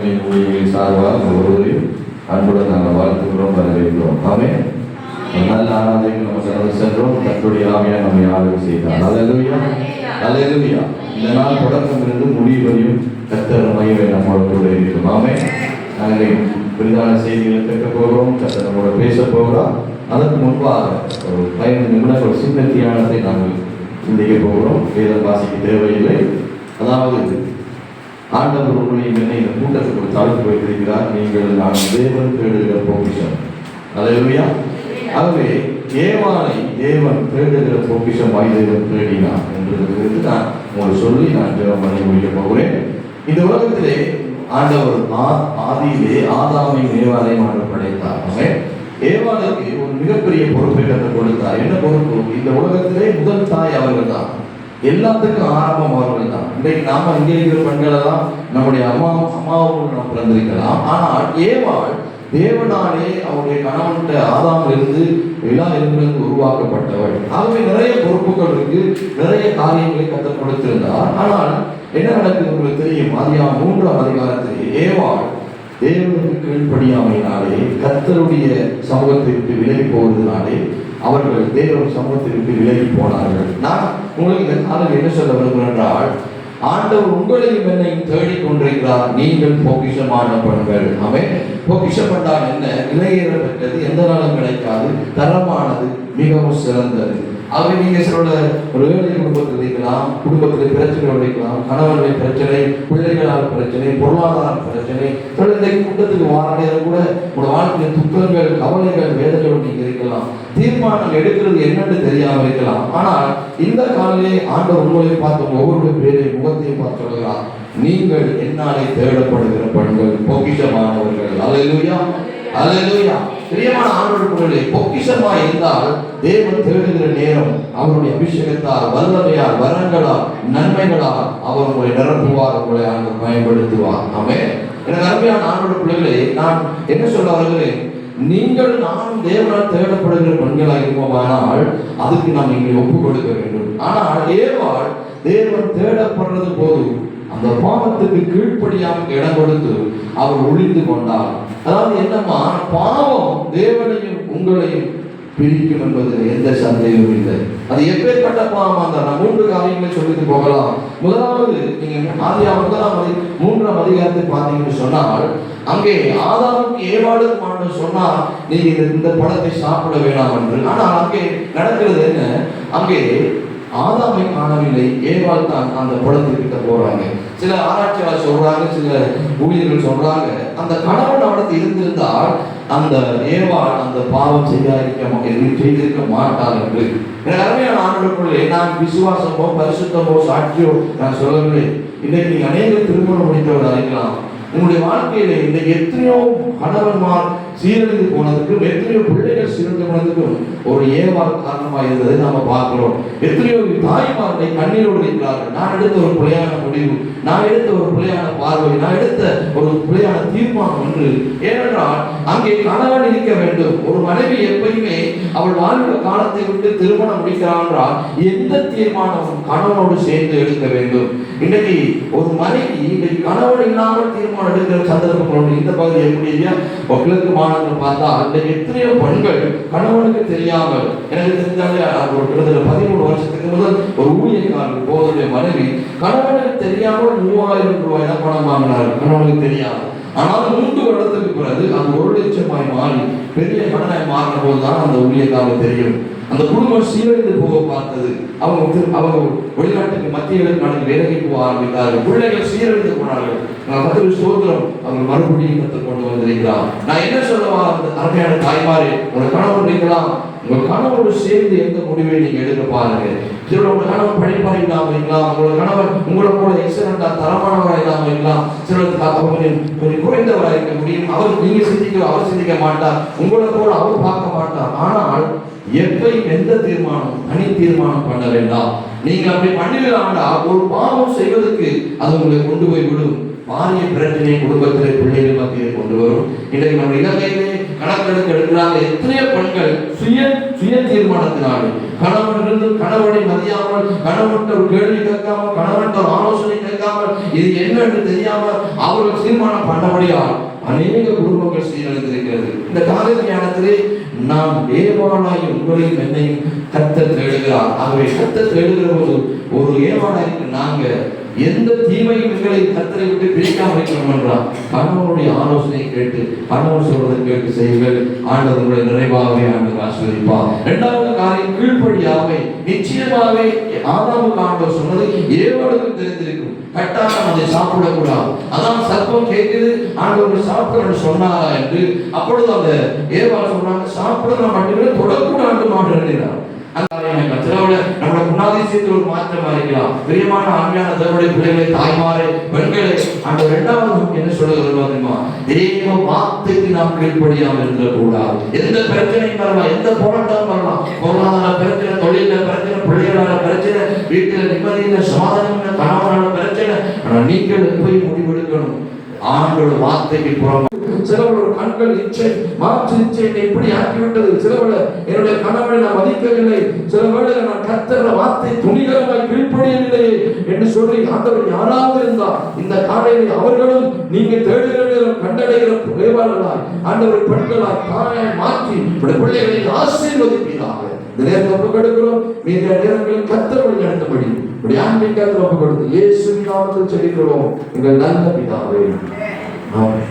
வாழ்க்கை ஊழியர்கள் சார்பாக ஒருவரையும் அன்புடன் நாங்கள் வாழ்த்துகிறோம் வரவேற்கிறோம். ஆமே நல்ல ஆராதனைக்கு நம்ம கடந்து சென்றோம். தன்னுடைய ஆவியா நம்மை ஆதரவு செய்தார். அலையலுயா அலையலுயா இந்த நாள் தொடக்கம் இருந்து முடிவு வரையும் கத்தர் மையவை நம்மோட கூட இருக்கும் ஆமே நாங்கள் பெரிதான செய்திகளை கேட்க போகிறோம். கத்தர் நம்மளோட பேச போகிறோம் அதற்கு முன்பாக ஒரு பதினைந்து நிமிடம் ஒரு சின்ன தியானத்தை நாங்கள் சிந்திக்க போகிறோம். வேதம் வாசிக்க தேவையில்லை. அதாவது ஆண்டவர் உங்களை என்னை இந்த கூட்டத்துக்கு தாழ்த்து வைத்திருக்கிறார் நீங்கள் நான் தேவன் தேடுகிற பொக்கிஷம். அதையா ஆகவே தேவானை தேவன் தேடுகிற பொக்கிஷம் வாய்தேவன் தேடினார் என்றது குறித்து நான் உங்களுக்கு சொல்லி நான் தேவன் பண்ணி முடிக்க போகிறேன். இந்த உலகத்திலே ஆண்டவர் ஆ- ஆதியிலே ஆதாமை தேவாலயம் ஆண்டு படைத்தார். அவன் ஏவாளுக்கு ஒரு மிகப்பெரிய பொறுப்பை கற்றுக் கொடுத்தார். என்ன பொறுப்பு? இந்த உலகத்திலே முதல் தாய் அவர்கள் தான் எல்லாத்துக்கும் ஆரம்பம் அவர்கள் தான். இன்றைக்கு நாம இங்கே இருக்கிற பெண்களை தான் நம்முடைய அம்மா அம்மாவோடு நாம் பிறந்திருக்கலாம். ஆனால் ஏவாள் தேவனாலே அவருடைய கணவன்கிட்ட ஆதாமில் இருந்து எல்லா எலும்பிலிருந்து உருவாக்கப்பட்டவள். ஆகவே நிறைய பொறுப்புகள் இருக்கு. நிறைய காரியங்களை கற்றுக் கொடுத்திருந்தார். ஆனால் என்ன நடக்குது உங்களுக்கு தெரியும்? அதிகா மூன்றாம் அதிகாரத்தில் ஏவாள் தேவனுக்கு கீழ்ப்படியாமையினாலே கத்தருடைய சமூகத்தை விட்டு விலகி போவதனாலே அவர்கள் தேவன் சமூகத்தை விட்டு விலகி போனார்கள். நான் உங்களுக்கு இந்த காலம் என்ன சொல்ல விரும்புகிறேன் என்றால் ஆண்டவர் உங்களையும் என்னையும் தேடிக் கொண்டிருக்கிறார். நீங்கள் பொக்கிஷமானப்படுங்கள் அவை அவன் பொக்கிஷம் என்ன? இளையர பெற்றது எந்த நாளும் கிடைக்காது தரமானது மிகவும் சிறந்தது. அவை நீங்கள் சொல்ல ஒரு ஏழை குடும்பத்தில் இருக்கலாம் குடும்பத்தில் பிரச்சனை உடைக்கலாம் கணவனுடைய பிரச்சனை பிள்ளைகளால் பிரச்சனை பொருளாதார பிரச்சனை சில கூட்டத்துக்கு வார கூட உங்களோட வாழ்க்கையில் துக்கங்கள் கவலைகள் வேதனைகள் நீங்கள் இருக்கலாம். தீர்மானம் எடுக்கிறது என்னன்னு தெரியாமல் இருக்கலாம். ஆனால் இந்த காலையே ஆண்டவர் உங்களை பார்த்து ஒவ்வொரு பேரையும் முகத்தையும் பார்த்து சொல்கிறார். நீங்கள் என்னாலே தேடப்படுகிற பெண்கள் பொக்கிஷமானவர்கள். அல்லேலூயா. அல்லேலூயா. பிரியமான ஆண்டவர்களே பொக்கிஷமா இருந்தால் தேவன் தேடுகிற நேரம் அவருடைய அபிஷேகத்தால் வல்லமையால் வரங்களால் நன்மைகளால் அவர் உங்களை நிரப்புவார் உங்களை ஆண்டவர் பயன்படுத்துவார். ஆமே எனக்கு அருமையான ஆண்டோட நான் என்ன சொல்ல வருகிறேன்? நீங்கள் நானும் தேவனால் தேடப்படுகிற பெண்களாக இருப்போமானால் அதுக்கு நாம் இங்கே ஒப்பு கொடுக்க வேண்டும். ஆனால் ஏவாள் தேவன் தேடப்படுறது போது அந்த பாவத்துக்கு கீழ்ப்படியாமல் இடம் கொடுத்து அவர் ஒளிந்து கொண்டார். அதாவது என்னம்மா? பாவம் தேவனையும் உங்களையும் பிரிக்கும் என்பதில் எந்த சந்தேகமும் இல்லை. அது எப்பேற்பட்ட பாவம் அந்த நான் மூன்று காரியங்களை சொல்லிட்டு போகலாம். முதலாவது நீங்க ஆதியா முதலாம் அதி மூன்றாம் அதிகாரத்தை பார்த்தீங்கன்னு சொன்னால் அங்கே ஆதாமுக்கு ஏவாளுக்கு சொன்னால் நீங்க இந்த- இந்த சாப்பிட வேணாம் என்று. ஆனால் அங்கே நடக்கிறது என்ன? அங்கே ஆதாமை காணவில்லை ஏவாள் தான் அந்த படத்துக்கிட்ட போறாங்க. சில ஆராய்ச்சியாளர் சொல்றாங்க சில ஊழியர்கள் சொல்றாங்க அந்த கணவன் அவனுக்கு இருந்திருந்தால் அந்த ஏவாள் அந்த பாவம் செய்யாதிருக்க மா- செய்திருக்க மாட்டார் என்று. எனக்கு அருமையான ஆண்டுக்குள்ளே நான் விசுவாசமோ பரிசுத்தமோ சாட்சியோ நான் சொல்லவில்லை. இன்னைக்கு நீங்கள் அநேக திருமணம் முடித்தவர்கள் அறிக்கலாம் உங்களுடைய வாழ்க்கையில இந்த எத்தனையோ கணவன்மார் சீரழிந்து போனதுக்கும் எத்தனையோ பிள்ளைகள் சீரழிந்து போனதுக்கும் ஒரு ஏமாறு காரணமாக இருந்ததை நாம பார்க்கிறோம். எத்தனையோ தாய்மார்களை கண்ணீரோடு இருக்கிறார்கள் நான் எடுத்த ஒரு பிள்ளையான முடிவு நான் எடுத்த ஒரு பிள்ளையான பார்வை நான் எடுத்த ஒரு பிள்ளையான தீர்மானம் என்று. ஏனென்றால் அங்கே கணவன் இருக்க வேண்டும். ஒரு மனைவி எப்பயுமே அவள் வாழ்கிற காலத்தை விட்டு திருமணம் முடிக்கிறாள் என்றால் எந்த தீர்மானமும் கணவனோடு சேர்ந்து எடுக்க வேண்டும். இன்னைக்கு ஒரு மனைவி இன்னைக்கு கணவன் இல்லாமல் தீர்மானம் எடுக்கிற சந்தர்ப்பம் உண்டு. இந்த பகுதி எப்படி இல்லையா? கிழக்கு மாநிலங்கள் பார்த்தா இன்னைக்கு எத்தனையோ பெண்கள் கணவனுக்கு தெரியாமல் எனக்கு தெரிஞ்சாலே ஒரு கிட்டத்தட்ட பதிமூணு வருஷத்துக்கு முதல் ஒரு ஊழியக்காரர் போதுடைய மனைவி கணவனுக்கு தெரியாமல் மூவாயிரம் ரூபாய் தான் பணம் வாங்கினார். கணவனுக்கு தெரியாமல். ஆனால் மூன்று வருடத்துக்கு பிறகு அந்த ஒரு லட்சமாய் மாறி பெரிய கடனாய் மாறின போது தான் அந்த ஊழியக்காரர் தெரியும். அந்த குடும்பம் சீரழிந்து போக பார்த்தது. அவங்க அவங்க வெளிநாட்டுக்கு மத்திய நாட்டுக்கு வேலைக்கு போக ஆரம்பித்தார்கள். பிள்ளைகள் சீரழிந்து போனார்கள். நான் கத்திரி சோதரம் அவங்க மறுபடியும் கற்றுக் கொண்டு வந்திருக்கிறார். நான் என்ன சொல்லவா அந்த அருமையான தாய்மாரே உனக்கு கணவன் இருக்கலாம் உங்க கணவரோடு சேர்ந்து எந்த முடிவை நீங்க எடுக்க பாருங்க சில உங்க கணவன் படிப்பா இல்லாம இருக்கலாம். உங்களோட கணவன் உங்களை போல எக்ஸலண்டா தரமானவரா இல்லாம இருக்கலாம். சிலருக்கு அவங்க கொஞ்சம் குறைந்தவரா இருக்க முடியும். அவர் நீங்க சிந்திக்க அவர் சிந்திக்க மாட்டார். உங்களை போல அவர் பார்க்க மாட்டார். ஆனால் எப்பையும் எந்த தீர்மானம் தனி தீர்மானம் பண்ண வேண்டாம். நீங்க அப்படி பண்ணுவீங்களா ஒரு பாவம் செய்வதற்கு அது உங்களை கொண்டு போய் விடும். பாரிய பிரச்சனை குடும்பத்திலே பிள்ளைகள் மத்தியிலே கொண்டு வரும். இன்றைக்கு நம்ம இலங்கையிலே கணக்கெடுக்க எடுக்கிறாங்க. எத்தனையோ பெண்கள் சுய சுய தீர்மானத்தினாலே கணவன் கணவனை மதியாமல் கணவன் ஒரு கேள்வி கேட்காமல் கணவன் ஒரு ஆலோசனை கேட்காமல் இது என்னன்னு தெரியாமல் அவர்கள் தீர்மானம் பண்ணபடியால் அநேக குடும்பங்கள் சீரழிந்திருக்கிறது. இந்த காலை ஞானத்திலே நாம் ஏவானாய் உங்களையும் என்னையும் கத்த தேடுகிறார். ஆகவே கத்த தேடுகிற போது ஒரு ஏவானாய்க்கு நாங்க எந்த தீமையும் எங்களை கத்தரை விட்டு பிரிக்காம வைக்கணும் என்றால் கணவனுடைய ஆலோசனை கேட்டு கணவன் சொல்வதை கேட்டு செய்யுங்கள். ஆண்டவர் உங்களை நிறைவாகவே ஆண்டவர் ஆசீர்வதிப்பார். இரண்டாவது காரியம் கீழ்ப்படியாகவே நிச்சயமாகவே ஆதாமுக்கு ஆண்டவர் சொன்னது ஏவாளுக்கு தெரிந்திருக்கும். கட்டாயம் அதை சாப்பிடக்கூடாது. அதான் சர்ப்பம் கேட்குது. ஆண்டவர் சாப்பிடணும்னு சொன்னாரா என்று. அப்பொழுது அந்த ஏவாள் சொன்னாங்க சாப்பிடணும் மட்டுமே தொடக்கூடாது மாற்றம் கத்திராவோட நம்மளோட குணாதிசயத்தில் ஒரு மாற்றம் அறிக்கலாம் பிரியமான ஆண்மையான தேவனுடைய பிள்ளைகளை தாய்மாரை பெண்களை அந்த இரண்டாவது நமக்கு என்ன சொல்லுகிறோம் தெரியுமா தெய்வ வார்த்தைக்கு நாம் இருந்த இருந்துடக்கூடாது எந்த பிரச்சனையும் வரலாம் எந்த போராட்டம் வரலாம். பொருளாதார பிரச்சனை தொழில பிரச்சனை பிள்ளைகளால பிரச்சனை வீட்டுல நிம்மதியில சமாதானம் கணவனால பிரச்சனை. ஆனா நீங்கள் போய் முடிவெடுக்கணும்? ஆண்டோட வார்த்தைக்கு புறம். சிலவரோட கண்கள் இச்சை மாற்று இச்சை என்னை இப்படி ஆக்கிவிட்டது. சிலவர என்னுடைய கணவனை நான் மதிக்கவில்லை. சில வேளை நான் கத்தர வார்த்தை துணிகரமாய் கீழ்ப்படியவில்லையே என்று சொல்லி ஆண்டவர் யாராவது இருந்தா இந்த காலையில் அவர்களும் நீங்க தேடுகிற கண்டடைகிற தேவாளர்களாய் ஆண்டவர் பெண்களாய் தாயாய் மாற்றி உடைய பிள்ளைகளை ஆசீர்வதிப்பீராக. இந்த நேரத்தில் ஒப்பு கொடுக்கிறோம் மீதி நேரங்களில் கத்தர் வழி நடத்தபடி இப்படி ஆன்மீகத்தில் ஒப்பு கொடுத்து இயேசு நாமத்தில் செல்கிறோம் எங்கள் நல்ல பிதாவே. ஆமென்.